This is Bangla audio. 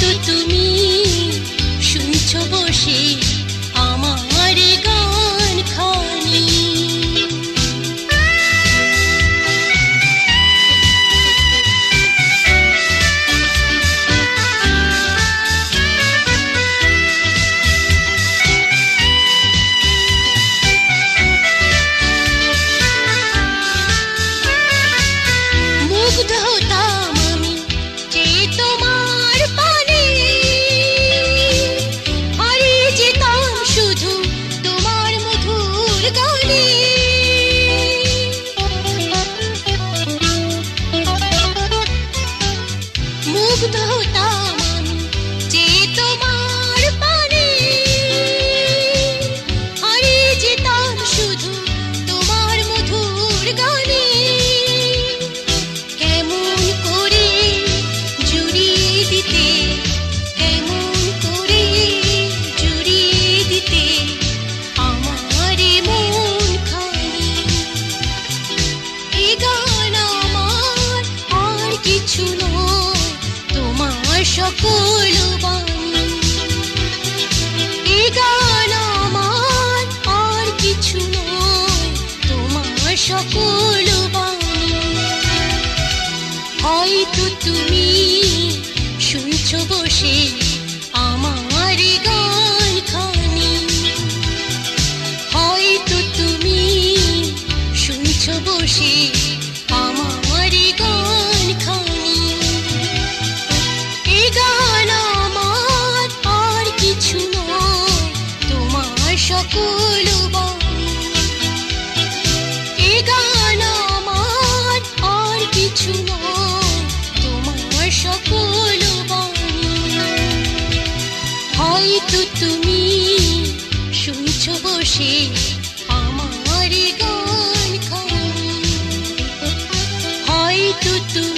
তো তুমি শুনছো বসে डूबता होता সকল গান আমার আর কিছু নয় তোমার সকল হয়তো তুমি শুনছো বসে হয়তো তুমি শুনছ বসে আমার গান হয়তো তুমি